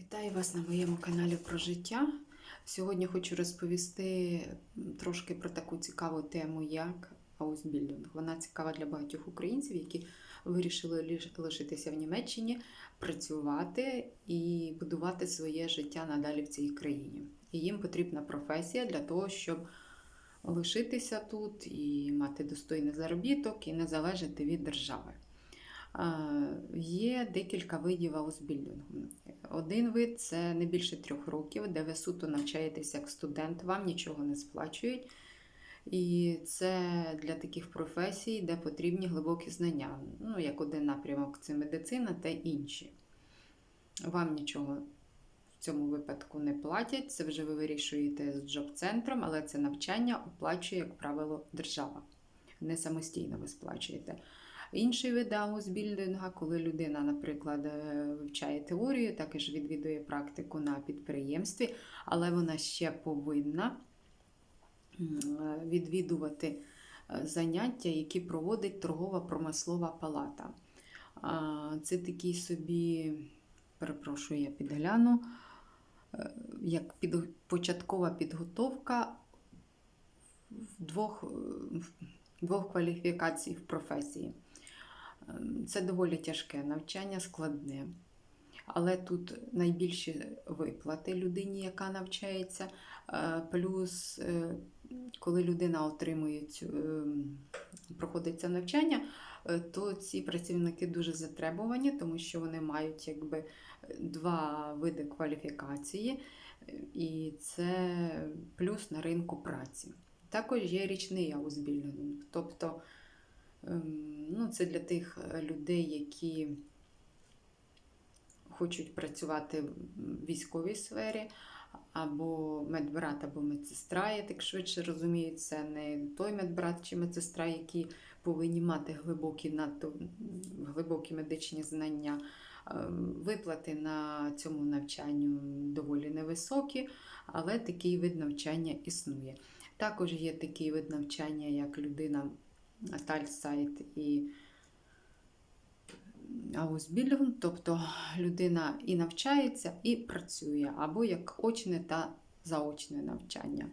Вітаю вас на моєму каналі про життя. Сьогодні хочу розповісти трошки про таку цікаву тему, як аусбільдинг. Вона цікава для багатьох українців, які вирішили лишитися в Німеччині, працювати і будувати своє життя надалі в цій країні. І їм потрібна професія для того, щоб лишитися тут і мати достойний заробіток і не залежати від держави. Є декілька видів аусбільдингу. Один вид це не більше трьох років, де ви суто навчаєтесь як студент, вам нічого не сплачують. І це для таких професій, де потрібні глибокі знання. Ну, як один напрямок це медицина та інші. Вам нічого в цьому випадку не платять, це вже ви вирішуєте з джоб-центром, але це навчання оплачує, як правило, держава. Не самостійно ви сплачуєте. Інший вид аусбільдинга, коли людина, наприклад, е, вивчає теорію, також відвідує практику на підприємстві, але вона ще повинна е, відвідувати е, заняття, які проводить торгова промислова палата. Це такий собі, перепрошую, я підгляну, як під, початкова підготовка в двох, двох кваліфікацій в професії. Це доволі тяжке навчання, складне. Але тут найбільші виплати людині, яка навчається. Е, Плюс, е, коли людина отримує цю, ем, проходить це навчання, е, то ці працівники дуже затребувані, тому що вони мають якби два види кваліфікації, е, і це плюс на ринку праці. Також є річний аусбільдинг, тобто Ну, це для тих е, людей, які хочуть працювати в військовій сфері, або медбрат, або медсестра, я так швидше розумію, це не той медбрат чи медсестра, які повинні мати глибокі, надто глибокі медичні знання. Ем, Виплати на цьому навчанню доволі невисокі, але такий вид навчання існує. Також є такий вид навчання, як людина Тальсайт і Аусбільдинг, тобто людина і навчається, і працює, або як очне та заочне навчання.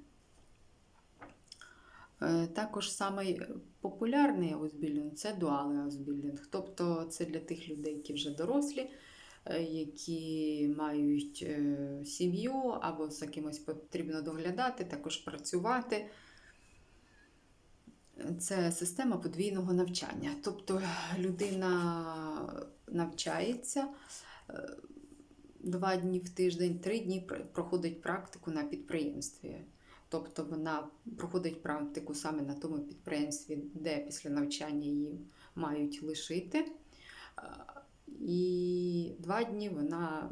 Е, Також самий популярний аусбільдинг це дуалий аусбільдинг, тобто це для тих людей, які вже дорослі, е, які мають е, сім'ю, або за кимось потрібно доглядати, також працювати. Це система подвійного навчання. Тобто людина навчається е, два дні в тиждень, три дні проходить практику на підприємстві. Тобто вона проходить практику саме на тому підприємстві, де після навчання її мають лишити. Е, І два дні вона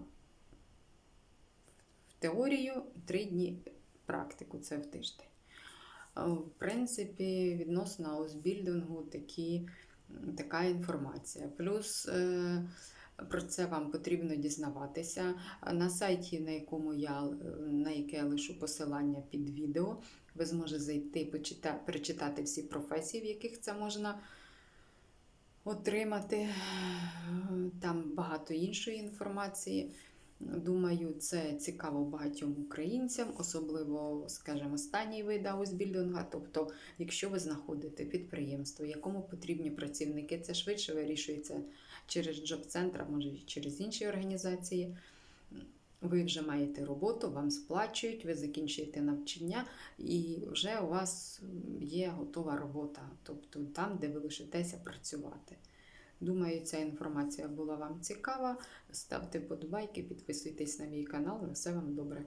в теорію, три дні практику це в тиждень. Е, В принципі, відносно аусбільдингу такі, така інформація. Плюс е, про це вам потрібно дізнаватися. На сайті, на якому я е, на яке я лишу посилання під відео, ви зможете зайти, почита, перечитати всі професії, в яких це можна отримати. Там багато іншої інформації. Думаю, це цікаво багатьом українцям, особливо, скажімо, останній вид аусбільдинга. Тобто, якщо ви знаходите підприємство, якому потрібні працівники, це швидше вирішується через джоб-центр, може через інші організації. Ви вже маєте роботу, вам сплачують, ви закінчуєте навчання, і вже у вас є готова робота, тобто там, де ви лишитеся працювати. Думаю, ця інформація була вам цікава. Ставте подобайки, підписуйтесь на мій канал. На все вам добре.